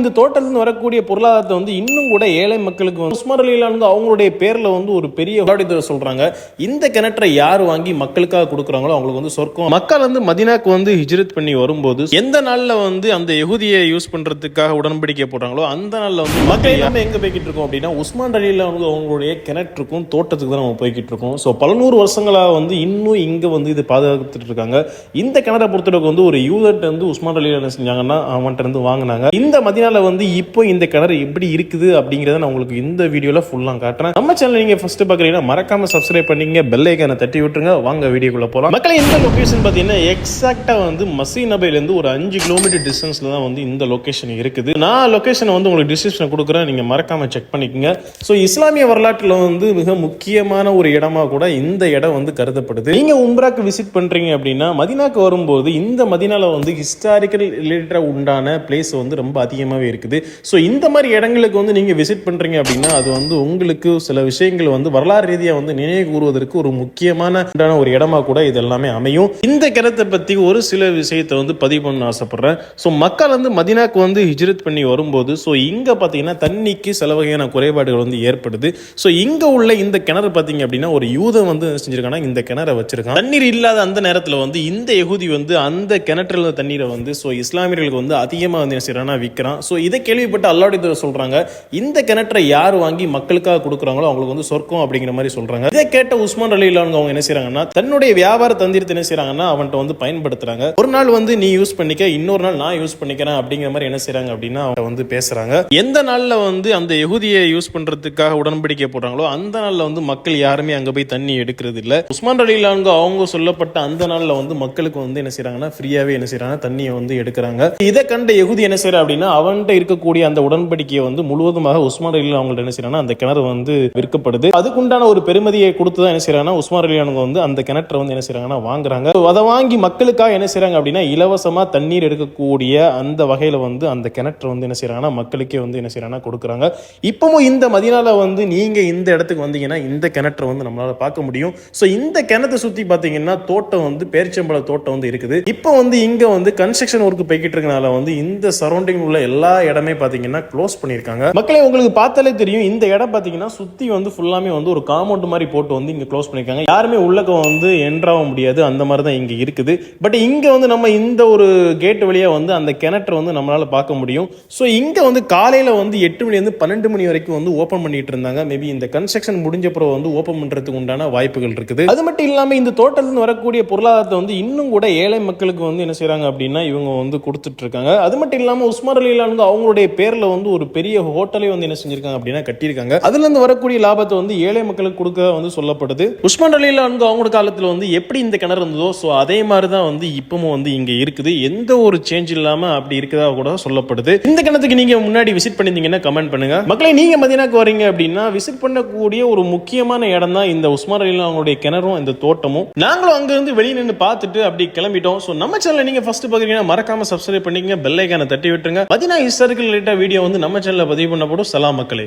இந்த தோட்டத்திலிருந்து வரக்கூடிய பொருளாதாரத்தை வந்து இன்னும் கூட ஏழை மக்களுக்கு வந்து உஸ்மான் அலிலா வந்து அவங்களுடைய பேர்ல வந்து ஒரு பெரிய விளையாட்டு சொல்றாங்க. இந்த கிணற்றை யார் வாங்கி மக்களுக்காக கொடுக்குறாங்களோ அவங்களுக்கு வந்து சொர்க்கம். மக்கள் வந்து மதினாக்கு வந்து ஹிஜ்ரத் பண்ணி வரும்போது எந்த நாள்ல வந்து அந்த யகுதியை யூஸ் பண்றதுக்காக உடன்படிக்கை போடுறாங்களோ அந்த நாள்ல வந்து மக்கள் எல்லாமே எங்க போய்கிட்டு இருக்கோம் அப்படின்னா உஸ்மான் அலிலா வந்து அவங்களுடைய கிணற்றுக்கும் தோட்டத்துக்கு தான் நம்ம போய்கிட்டு இருக்கோம். ஸோ பல நூறு வருஷங்களாக வந்து இன்னும் இங்க வந்து இது பாதுகாத்துட்டு இருக்காங்க. இந்த கிணறை பொறுத்தளவுக்கு வந்து ஒரு யூதர்ட் வந்து உஸ்மான் அலிலா என்ன செஞ்சாங்கன்னா அவன்கிட்ட இருந்து வாங்கினாங்க. இந்த மதினால வந்து இப்போ இந்த கிணறு எப்படி இருக்குது அப்படிங்கிறத நான் உங்களுக்கு இந்த வீடியோவில் ஃபுல்லாக காட்டுறேன். நம்ம சேனல் நீங்கள் ஃபஸ்ட்டு பார்க்குறீங்கன்னா மறக்காமல் சப்ஸ்கிரைப் பண்ணிங்க பெல் ஐக்கான தட்டி விட்டுருங்க. வாங்க வீடியோக்குள்ளே போகலாம் மக்களை இந்த லொக்கேஷன் பார்த்தீங்கன்னா எக்ஸாக்டாக வந்து மசீனபைலேருந்து ஒரு அஞ்சு கிலோமீட்டர் டிஸ்டன்ஸில் தான் வந்து இந்த லொக்கேஷன் இருக்குது. நான் லொகேஷனை வந்து உங்களுக்கு டிஸ்கிரிப்ஷன் கொடுக்குறேன். நீங்கள் மறக்காமல் செக் பண்ணிக்கோங்க. ஸோ இஸ்லாமிய வரலாற்றில் வந்து மிக முக்கியமான ஒரு இடமா கூட இந்த இடம் வந்து கருதப்படுது. நீங்க உம்ராக்கு விசிட் பண்றீங்க அப்படின்னா மதினாக்கு வரும்போது இந்த மதினால வந்து ஹிஸ்டாரிக்கல் ரிலேட்டடாக உண்டான பிளேஸ் வந்து ரொம்ப அதிகமாக அதிகமாகவே இருக்குது. ஸோ இந்த மாதிரி இடங்களுக்கு வந்து நீங்கள் விசிட் பண்ணுறீங்க அப்படின்னா அது வந்து உங்களுக்கு சில விஷயங்கள் வந்து வரலாறு ரீதியாக வந்து நினைவு கூறுவதற்கு ஒரு முக்கியமான ஒரு இடமா கூட இது எல்லாமே அமையும். இந்த கிணத்தை பற்றி ஒரு சில விஷயத்தை வந்து பதிவு பண்ண ஆசைப்படுறேன். ஸோ மக்கள் வந்து மதினாக்கு வந்து ஹிஜ்ரத் பண்ணி வரும்போது ஸோ இங்கே பார்த்தீங்கன்னா தண்ணிக்கு சில வகையான குறைபாடுகள் வந்து ஏற்படுது. ஸோ இங்கே உள்ள இந்த கிணறு பார்த்தீங்க அப்படின்னா ஒரு யூதம் வந்து செஞ்சிருக்காங்கன்னா இந்த கிணறை வச்சிருக்கான். தண்ணீர் இல்லாத அந்த நேரத்தில் வந்து இந்த யகுதி வந்து அந்த கிணற்றுல தண்ணீரை வந்து ஸோ இஸ்லாமியர்களுக்கு வந்து அதிகமாக வந்து என்ன செய்யறான்னா விற்கிறான் ஸோ இதை கேள்விப்பட்டு அல்லாவுடைய சொல்கிறாங்க இந்த கிணற்றை யார் வாங்கி மக்களுக்காக கொடுக்குறாங்களோ அவங்களுக்கு வந்து சொர்க்கம் அப்படிங்கிற மாதிரி சொல்கிறாங்க இதை கேட்ட உஸ்மான் அலி அவங்க என்ன செய்கிறாங்கன்னா தன்னுடைய வியாபார தந்திரத்தை என்ன செய்கிறாங்கன்னா அவன்கிட்ட வந்து பயன்படுத்துகிறாங்க ஒரு நாள் வந்து நீ யூஸ் பண்ணிக்க இன்னொரு நாள் நான் யூஸ் பண்ணிக்கிறேன் அப்படிங்கிற மாதிரி என்ன செய்கிறாங்க அப்படின்னா அவங்க வந்து பேசுகிறாங்க எந்த நாளில் வந்து அந்த யகுதியை யூஸ் பண்ணுறதுக்காக உடன்படிக்கை போடுறாங்களோ அந்த நாளில் வந்து மக்கள் யாருமே அங்கே போய் தண்ணி எடுக்கிறது இல்லை உஸ்மான் அலி அவங்க சொல்லப்பட்ட அந்த நாளில் வந்து மக்களுக்கு வந்து என்ன செய்கிறாங்கன்னா ஃப்ரீயாகவே என்ன செய்கிறாங்கன்னா தண்ணியை வந்து எடுக்கிறாங்க. இதை கண்ட எகுதி என்ன செய்கிறா அப்படின்னா அவன் அவன்கிட்ட இருக்கக்கூடிய அந்த உடன்படிக்கையை வந்து முழுவதுமாக உஸ்மான் அலி அவங்கள்ட்ட என்ன செய்யறாங்கன்னா அந்த கிணறு வந்து விற்கப்படுது. அதுக்குண்டான ஒரு பெருமதியை கொடுத்து தான் என்ன செய்யறாங்கன்னா உஸ்மான் அலி அவங்க வந்து அந்த கிணற்றை வந்து என்ன செய்யறாங்கன்னா வாங்குறாங்க. அதை வாங்கி மக்களுக்காக என்ன செய்யறாங்க அப்படின்னா இலவசமா தண்ணீர் எடுக்கக்கூடிய அந்த வகையில வந்து அந்த கிணற்றை வந்து என்ன செய்யறாங்கன்னா மக்களுக்கே வந்து என்ன செய்யறாங்கன்னா கொடுக்குறாங்க. இப்பவும் இந்த மதினால வந்து நீங்க இந்த இடத்துக்கு வந்தீங்கன்னா இந்த கிணற்றை வந்து நம்மளால பார்க்க முடியும். ஸோ இந்த கிணத்தை சுத்தி பாத்தீங்கன்னா தோட்டம் வந்து பேரிச்சம்பழ தோட்டம் வந்து இருக்குது. இப்போ வந்து இங்க வந்து கன்ஸ்ட்ரக்ஷன் ஒர்க் போய்கிட்டு இருக்கனால வந்து இந்த சரௌண்டிங் உள்ள எல்லா எல்லா இடமே பார்த்தீங்கன்னா க்ளோஸ் பண்ணியிருக்காங்க. மக்களே உங்களுக்கு பார்த்தாலே தெரியும் இந்த இடம் பார்த்தீங்கன்னா சுற்றி வந்து ஃபுல்லாமே வந்து ஒரு காம்பவுண்ட் மாதிரி போட்டு வந்து இங்கே க்ளோஸ் பண்ணியிருக்காங்க. யாருமே உள்ளக்க வந்து என்ட்ராக முடியாது அந்த மாதிரி தான் இங்கே இருக்குது. பட் இங்கே வந்து நம்ம இந்த ஒரு கேட் வழியாக வந்து அந்த கிணற்றை வந்து நம்மளால பார்க்க முடியும். ஸோ இங்கே வந்து காலையில் வந்து எட்டு மணிலேருந்து பன்னெண்டு மணி வரைக்கும் வந்து ஓப்பன் பண்ணிட்டு இருந்தாங்க. மேபி இந்த கன்ஸ்ட்ரக்ஷன் முடிஞ்ச பிறகு வந்து ஓப்பன் பண்ணுறதுக்கு உண்டான வாய்ப்புகள் இருக்குது. அது மட்டும் இல்லாமல் இந்த தோட்டத்துலேருந்து வரக்கூடிய பொருளாதாரத்தை வந்து இன்னும் கூட ஏழை மக்களுக்கு வந்து என்ன செய்கிறாங்க அப்படின்னா இவங்க வந்து கொடுத்துட்டு இருக்காங்க. அது மட்டும் இல்லாமல் உஸ்மான் அலிலா வந்து அவங்களுடைய பேர்ல வந்து ஒரு பெரிய ஹோட்டலே வந்து என்ன செஞ்சிருக்காங்க அப்படின்னா கட்டியிருக்காங்க. அதுல இருந்து வரக்கூடிய லாபத்தை வந்து ஏழை மக்களுக்கு கொடுக்க வந்து சொல்லப்படுது உஸ்மான் அலிலா வந்து அவங்களோட காலத்துல வந்து எப்படி இந்த கிணறு இருந்ததோ ஸோ அதே மாதிரி தான் வந்து இப்பவும் வந்து இங்க இருக்குது. எந்த ஒரு சேஞ்ச் இல்லாம அப்படி இருக்கதா கூட சொல்லப்படுது இந்த கிணத்துக்கு நீங்க முன்னாடி விசிட் பண்ணிருந்தீங்கன்னா கமெண்ட் பண்ணுங்க. மக்களை நீங்க மதினாக்கு வரீங்க அப்படின்னா விசிட் பண்ணக்கூடிய ஒரு முக்கியமான இடம் தான் இந்த உஸ்மான் அலியில் அவங்களுடைய கிணறும் இந்த தோட்டமும். நாங்களும் அங்க இருந்து வெளியே நின்று பார்த்துட்டு அப்படி கிளம்பிட்டோம். ஸோ நம்ம சேனல் நீங்க ஃபர்ஸ்ட் பாக்குறீங்கன்னா மறக்காம சப்ஸ்கிரைப் பண்ணிக்கங்க பெல் தட்டி விட்டுருங்க. மதினா ஹிஸ்டாரிக்கல் வீடியோ வந்து நம்ம சேனலில் பதிவு பண்ணப்படும். சலாம் மக்களே.